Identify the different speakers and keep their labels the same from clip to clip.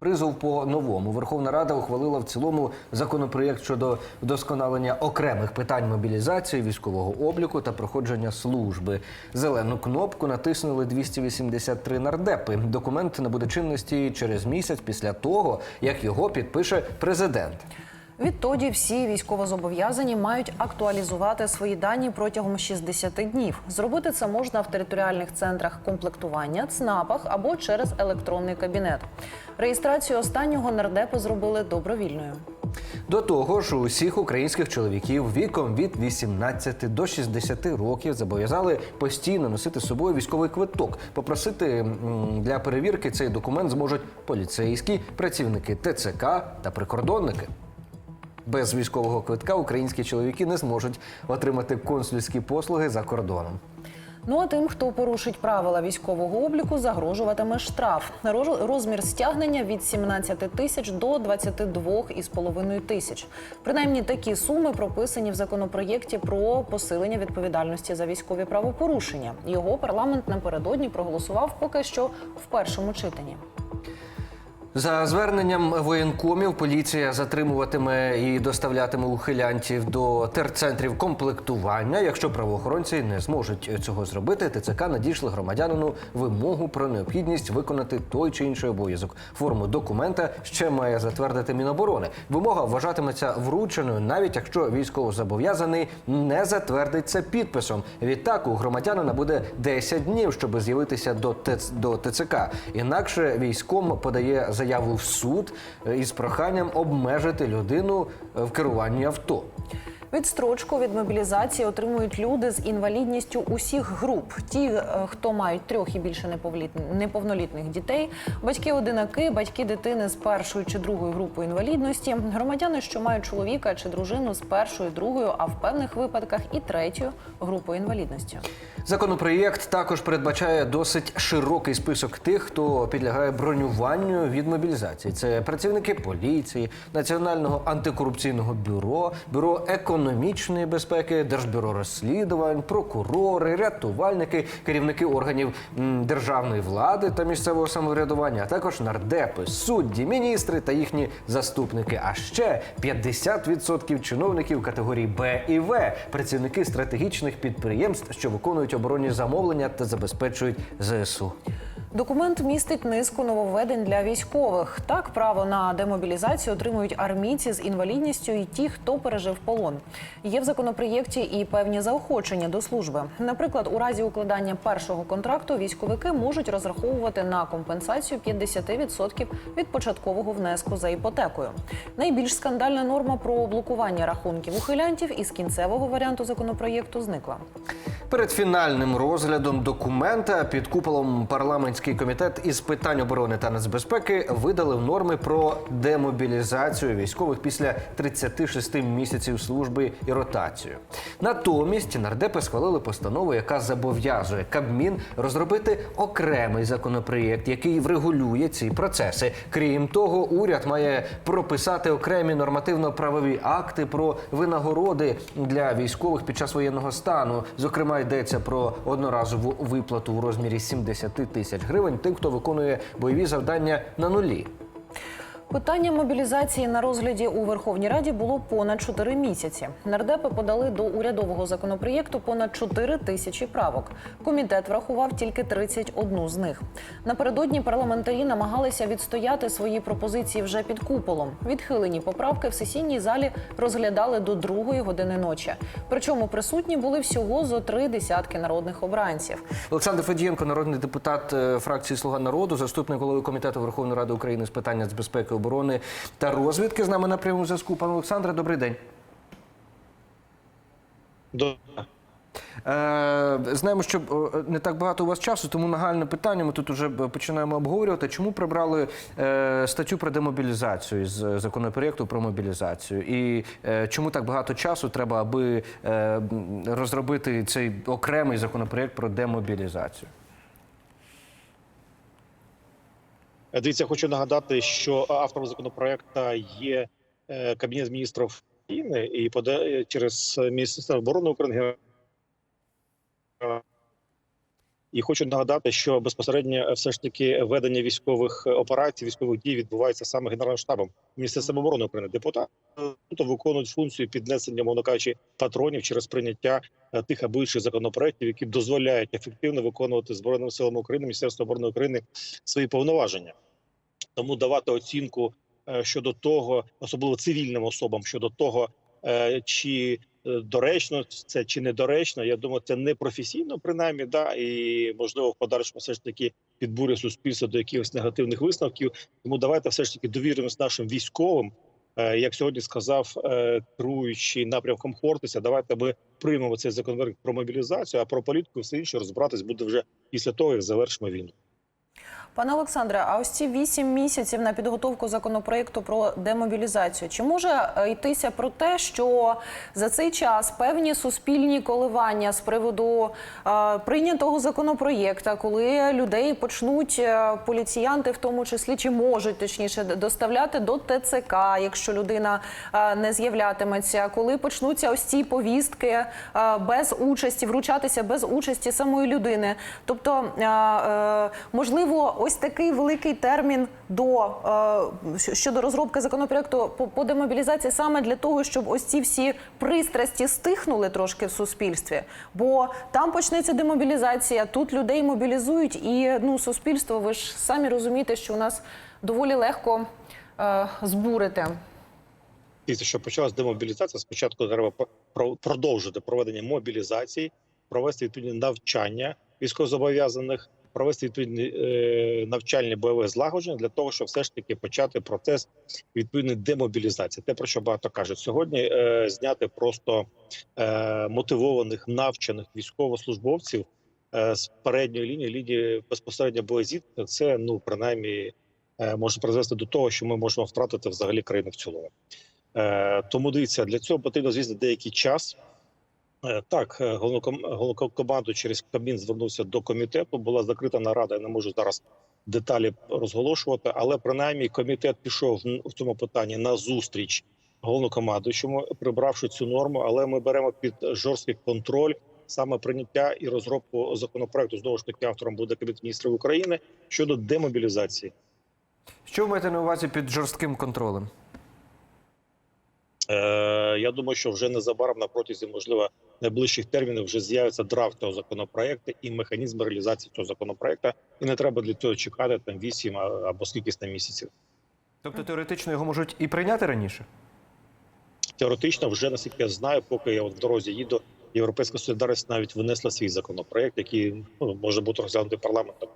Speaker 1: Призов по новому Верховна Рада ухвалила в цілому законопроєкт щодо вдосконалення окремих питань мобілізації, військового обліку та проходження служби. Зелену кнопку натиснули 283 нардепи. Документ набуде чинності через місяць після того, як його підпише президент.
Speaker 2: Відтоді всі військовозобов'язані мають актуалізувати свої дані протягом 60 днів. Зробити це можна в територіальних центрах комплектування, ЦНАПах або через електронний кабінет. Реєстрацію останнього нардепи зробили добровільною.
Speaker 1: До того ж, усіх українських чоловіків віком від 18 до 60 років зобов'язали постійно носити з собою військовий квиток. Попросити для перевірки цей документ зможуть поліцейські, працівники ТЦК та прикордонники. Без військового квитка українські чоловіки не зможуть отримати консульські послуги за кордоном.
Speaker 2: Ну а тим, хто порушить правила військового обліку, загрожуватиме штраф. Розмір стягнення від 17 тисяч до 22,5 тисяч. Принаймні такі суми прописані в законопроєкті про посилення відповідальності за військові правопорушення. Його парламент напередодні проголосував поки що в першому читанні.
Speaker 1: За зверненням воєнкомів, поліція затримуватиме і доставлятиме ухилянтів до терцентрів комплектування. Якщо правоохоронці не зможуть цього зробити, ТЦК надійшли громадянину вимогу про необхідність виконати той чи інший обов'язок. Форму документа ще має затвердити Міноборони. Вимога вважатиметься врученою, навіть якщо військовозобов'язаний не затвердить це підписом. Відтак у громадянина буде 10 днів, щоб з'явитися до ТЦК. Інакше військом подає заяву в суд е, із проханням обмежити людину е, в керуванні авто.
Speaker 2: Відстрочку від мобілізації отримують люди з інвалідністю усіх груп. Ті, е, хто мають трьох і більше неповнолітних дітей, батьки одинаки, батьки дитини з першою чи другою групою інвалідності, громадяни, що мають чоловіка чи дружину з першою, другою, а в певних випадках і третьою групою інвалідності.
Speaker 1: Законопроєкт також передбачає досить широкий список тих, хто підлягає бронюванню від мобілізації. Це працівники поліції, Національного антикорупційного бюро, бюро економічної безпеки, Держбюро розслідувань, прокурори, рятувальники, керівники органів державної влади та місцевого самоврядування, а також нардепи, судді, міністри та їхні заступники. А ще 50% чиновників категорії Б і В, працівники стратегічних підприємств, що виконують оборонні замовлення та забезпечують ЗСУ.
Speaker 2: Документ містить низку нововведень для військових. Так, право на демобілізацію отримують армійці з інвалідністю і ті, хто пережив полон. Є в законопроєкті і певні заохочення до служби. Наприклад, у разі укладання першого контракту військовики можуть розраховувати на компенсацію 50% від початкового внеску за іпотекою. Найбільш скандальна норма про блокування рахунків ухилянтів із кінцевого варіанту законопроєкту зникла.
Speaker 1: Перед фінальним розглядом документа під куполом парламентський комітет із питань оборони та нацбезпеки видалив норми про демобілізацію військових після 36 місяців служби і ротацію. Натомість нардепи схвалили постанову, яка зобов'язує Кабмін розробити окремий законопроєкт, який врегулює ці процеси. Крім того, уряд має прописати окремі нормативно-правові акти про винагороди для військових під час воєнного стану. Зокрема, йдеться про одноразову виплату у розмірі 70 тисяч гривень тим, хто виконує бойові завдання на нулі.
Speaker 2: Питання мобілізації на розгляді у Верховній Раді було понад 4 місяці. Нардепи подали до урядового законопроєкту понад 4 тисячі правок. Комітет врахував тільки 31 з них. Напередодні парламентарі намагалися відстояти свої пропозиції вже під куполом. Відхилені поправки в сесійній залі розглядали до другої години ночі. Причому присутні були всього зо три десятки народних обранців.
Speaker 1: Олександр Федієнко, народний депутат е, фракції Слуга народу, заступник голови комітету Верховної Ради України з питань безпеки, оборони та розвідки. З нами на прямому зв'язку. Пане Олександре, добрий день.
Speaker 3: До
Speaker 1: Е, знаємо, що не так багато у вас часу, тому нагальне питання. Ми тут вже починаємо обговорювати. Чому прибрали е, статтю про демобілізацію з законопроєкту про мобілізацію? І е, чому так багато часу треба, аби е, розробити цей окремий законопроєкт про демобілізацію?
Speaker 3: Дивіться, хочу нагадати, що автором законопроекту є е, Кабінет міністрів України і поде через Міністерство оборони України І хочу нагадати, що безпосередньо е, все ж таки ведення військових е, операцій, військових дій відбувається саме генеральним штабом Міністерством оборони України. Депутати виконують функцію піднесення, мовно кажучи, патронів через прийняття е, тих або інших законопроєктів, які дозволяють ефективно виконувати збройними силами України, Міністерство оборони України свої повноваження. Тому давати оцінку щодо того, особливо цивільним особам, щодо того, чи е, доречно це чи недоречно, я думаю, це не професійно, принаймні, да і можливо в подальшому все ж таки підбурює суспільство до якихось негативних висновків. Тому давайте все ж таки довіримось нашим військовим. Е, Як сьогодні сказав е, керуючий напрямком Хортиця, давайте ми приймемо цей законопроект про мобілізацію, а про політику все інше розбиратись буде вже після того, як завершимо війну.
Speaker 2: Пане Олександре, а ось ці вісім місяців на підготовку законопроекту про демобілізацію. Чи може е, йтися про те, що за цей час певні суспільні коливання з приводу е, прийнятого законопроєкта, коли людей почнуть е, поліціянти, в тому числі чи можуть точніше доставляти до ТЦК, якщо людина е, не з'являтиметься, коли почнуться ось ці повістки е, без участі, вручатися без участі самої людини, тобто е, е, можливо, ось такий великий термін до е, щодо розробки законопроекту по, демобілізації саме для того, щоб ось ці всі пристрасті стихнули трошки в суспільстві. Бо там почнеться демобілізація, тут людей мобілізують, і ну суспільство, ви ж самі розумієте, що у нас доволі легко е, збурити.
Speaker 3: Після що почалась демобілізація, спочатку треба продовжити проведення мобілізації, провести відповідні навчання військовозобов'язаних, провести відповідні е, навчальні бойове злагодження для того, щоб все ж таки почати процес відповідної демобілізації. Те про що багато кажуть сьогодні, е, зняти просто е, мотивованих навчених військовослужбовців з передньої лінії лінії безпосередньо боєзіткнення, це ну принаймні може призвести до того, що ми можемо втратити взагалі країну в цілому. Тому дивіться, для цього потрібно звісно деякий час. Е, Так, е, головноком- головнокоманду через Кабмін звернувся до комітету. Була закрита нарада. Я не можу зараз деталі розголошувати, але принаймні комітет пішов в цьому питанні на зустріч головнокомандуючому, прибравши цю норму. Але ми беремо під жорсткий контроль саме прийняття і розробку законопроекту. Знову ж таки, автором буде Кабінет міністрів України щодо демобілізації.
Speaker 1: Що ви маєте на увазі під жорстким контролем?
Speaker 3: Е, я думаю, що вже незабаром на протязі, можливо, найближчих термінів вже з'явиться драфт цього законопроекту і механізм реалізації цього законопроекту. І не треба для цього чекати там 8 або скількись там місяців.
Speaker 1: Тобто теоретично його можуть і прийняти раніше?
Speaker 3: Теоретично, вже наскільки я знаю, поки я от в дорозі їду, європейська солідарність навіть винесла свій законопроект, який ну, може бути розглянутий парламентом.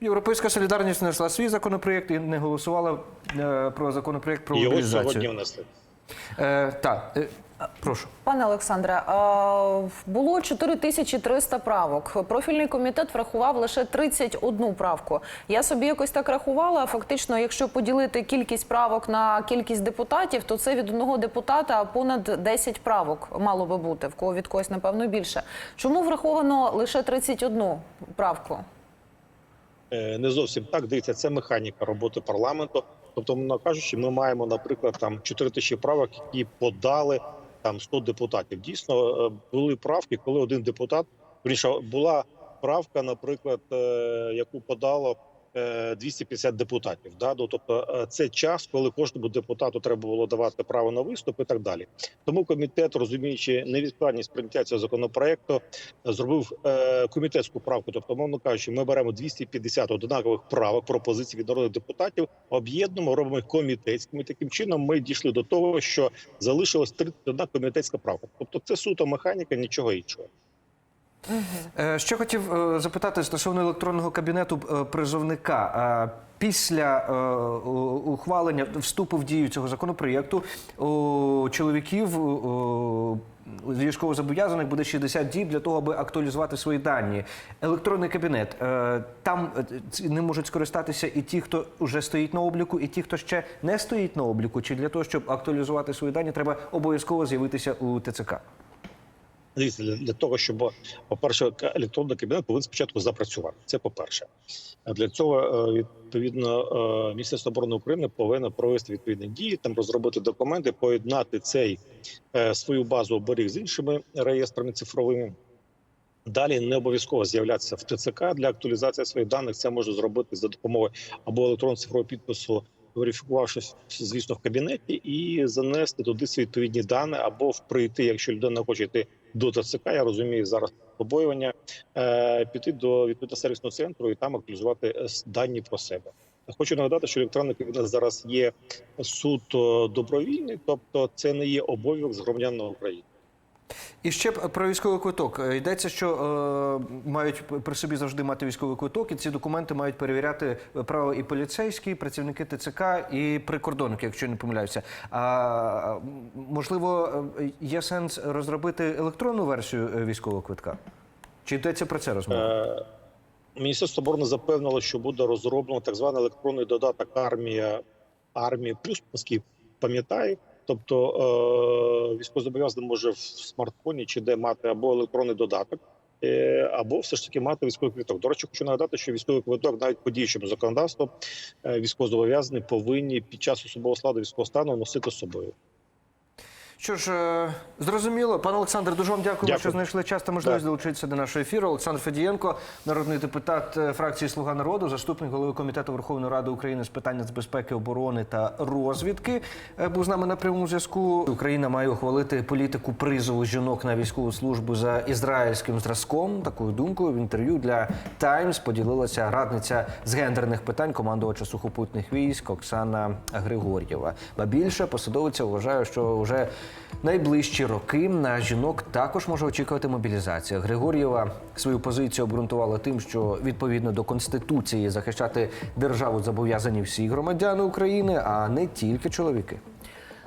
Speaker 1: Європейська солідарність внесла свій законопроєкт і не голосувала е, про законопроєкт про
Speaker 3: його
Speaker 1: мобілізацію.
Speaker 3: сьогодні внесли.
Speaker 1: Е, так, е, прошу.
Speaker 2: Пане Олександре, було 4300 правок. Профільний комітет врахував лише 31 правку. Я собі якось так рахувала. Фактично, якщо поділити кількість правок на кількість депутатів, то це від одного депутата понад 10 правок мало би бути. В кого від когось, напевно, більше. Чому враховано лише 31 правку?
Speaker 3: Е, не зовсім так. Дивіться, це механіка роботи парламенту. Тобто, мовно кажучи, ми маємо, наприклад, там 4 тисячі правок, які подали там 100 депутатів. Дійсно, е, були правки, коли один депутат вирішив, була правка, наприклад, е, яку подало 250 депутатів. Да? Ну, тобто, е, це час, коли кожному депутату треба було давати право на виступ і так далі. Тому комітет, розуміючи невідкладність прийняття цього законопроекту, зробив е, комітетську правку. Тобто, мовно кажучи, ми беремо 250 однакових правок пропозицій від народних депутатів, об'єднуємо, робимо їх комітетськими. Таким чином, ми дійшли до того, що залишилась 31 комітетська правка. Тобто, це суто механіка, нічого іншого.
Speaker 1: Е, Ще хотів е, запитати стосовно електронного кабінету е, призовника. Після ухвалення вступу в дію цього законопроєкту чоловіків військовозобов'язаних буде 60 діб для того, аби актуалізувати свої дані. Електронний кабінет там не можуть скористатися і ті, хто вже стоїть на обліку, і ті, хто ще не стоїть на обліку. Чи для того, щоб актуалізувати свої дані, треба обов'язково з'явитися у ТЦК?
Speaker 3: Дивіться, для, того, щоб, по-перше, електронний кабінет повинен спочатку запрацювати. Це по-перше. А Для цього, е, відповідно, е, Міністерство оборони України повинно провести відповідні дії, там розробити документи, поєднати цей е, свою базу оберіг з іншими реєстрами цифровими. Далі не обов'язково з'являтися в ТЦК для актуалізації своїх даних. Це можна зробити за допомогою або електронного цифрового підпису, верифікувавшись, звісно, в кабінеті, і занести туди свої відповідні дані, або прийти, якщо людина хоче йти до ТЦК. Я розумію зараз побоювання, е, піти до відповідного сервісного центру і там актуалізувати е, дані про себе. Хочу нагадати, що електронний кабінет зараз є суто добровільний, тобто це не є обов'язок з громадянина України.
Speaker 1: І ще про військовий квиток. Е, Йдеться, що е, мають при собі завжди мати військовий квиток, і ці документи мають перевіряти право і поліцейські, і працівники ТЦК, і прикордонники, якщо не помиляюся. А можливо, е, є сенс розробити електронну версію е, військового квитка? Чи йдеться про це розмова?
Speaker 3: Е, Міністерство оборони запевнило, що буде розроблено так званий електронний додаток армія армія плюс наскільки пам'ятаю. Тобто е, військовозобов'язаний може в смартфоні чи де мати або електронний додаток, е, або все ж таки мати військовий квиток. До речі, хочу нагадати, що військовий квиток навіть по діючому законодавству е, військовозобов'язані повинні під час особового складу військового стану носити з собою.
Speaker 1: Що ж, е, зрозуміло, пане Олександр, дуже вам дякуємо,
Speaker 3: Дякую.
Speaker 1: що знайшли час та можливість долучитися до нашого ефіру. Олександр Федієнко, народний депутат е, фракції Слуга народу, заступник голови комітету Верховної Ради України з питань нацбезпеки, оборони та розвідки, е, був з нами на прямому зв'язку. Україна має ухвалити політику призову жінок на військову службу за ізраїльським зразком. Такою думкою в інтерв'ю для Таймс поділилася радниця з гендерних питань командувача сухопутних військ Оксана Григор'єва. Ба більше посадовиця вважає, що вже найближчі роки на жінок також може очікувати мобілізація. Григор'єва свою позицію обґрунтувала тим, що відповідно до конституції захищати державу зобов'язані всі громадяни України, а не тільки чоловіки.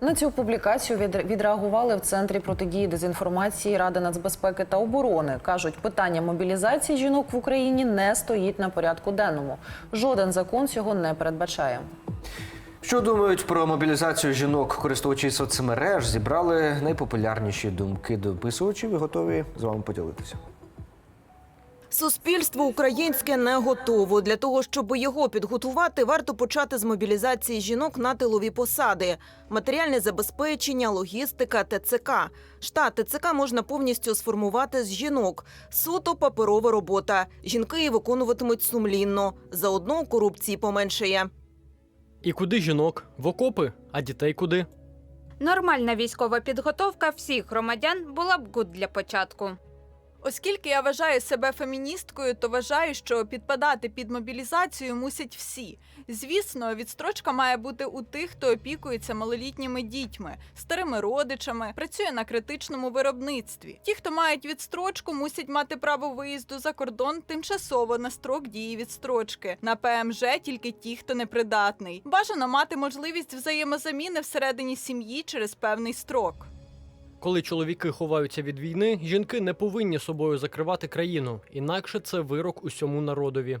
Speaker 2: На цю публікацію від- відреагували в центрі протидії дезінформації Ради нацбезпеки та оборони. кажуть, питання мобілізації жінок в Україні не стоїть на порядку денному. Жоден закон цього не передбачає.
Speaker 1: Що думають про мобілізацію жінок користувачі соцмереж? Зібрали найпопулярніші думки дописувачів і готові з вами поділитися.
Speaker 4: Суспільство українське не готово. Для того, щоб його підготувати, варто почати з мобілізації жінок на тилові посади, матеріальне забезпечення, логістика, ТЦК. Штат ТЦК можна повністю сформувати з жінок. Суто паперова робота. Жінки її виконуватимуть сумлінно. Заодно корупції поменшає.
Speaker 5: І куди жінок? В окопи, а дітей куди?
Speaker 6: Нормальна військова підготовка всіх громадян була б гуд для початку.
Speaker 7: Оскільки я вважаю себе феміністкою, то вважаю, що підпадати під мобілізацію мусять всі. Звісно, відстрочка має бути у тих, хто опікується малолітніми дітьми, старими родичами, працює на критичному виробництві. Ті, хто мають відстрочку, мусять мати право виїзду за кордон тимчасово на строк дії відстрочки. На ПМЖ тільки ті, хто непридатний. Бажано мати можливість взаємозаміни всередині сім'ї через певний строк.
Speaker 5: Коли чоловіки ховаються від війни, жінки не повинні собою закривати країну, інакше це вирок усьому народові.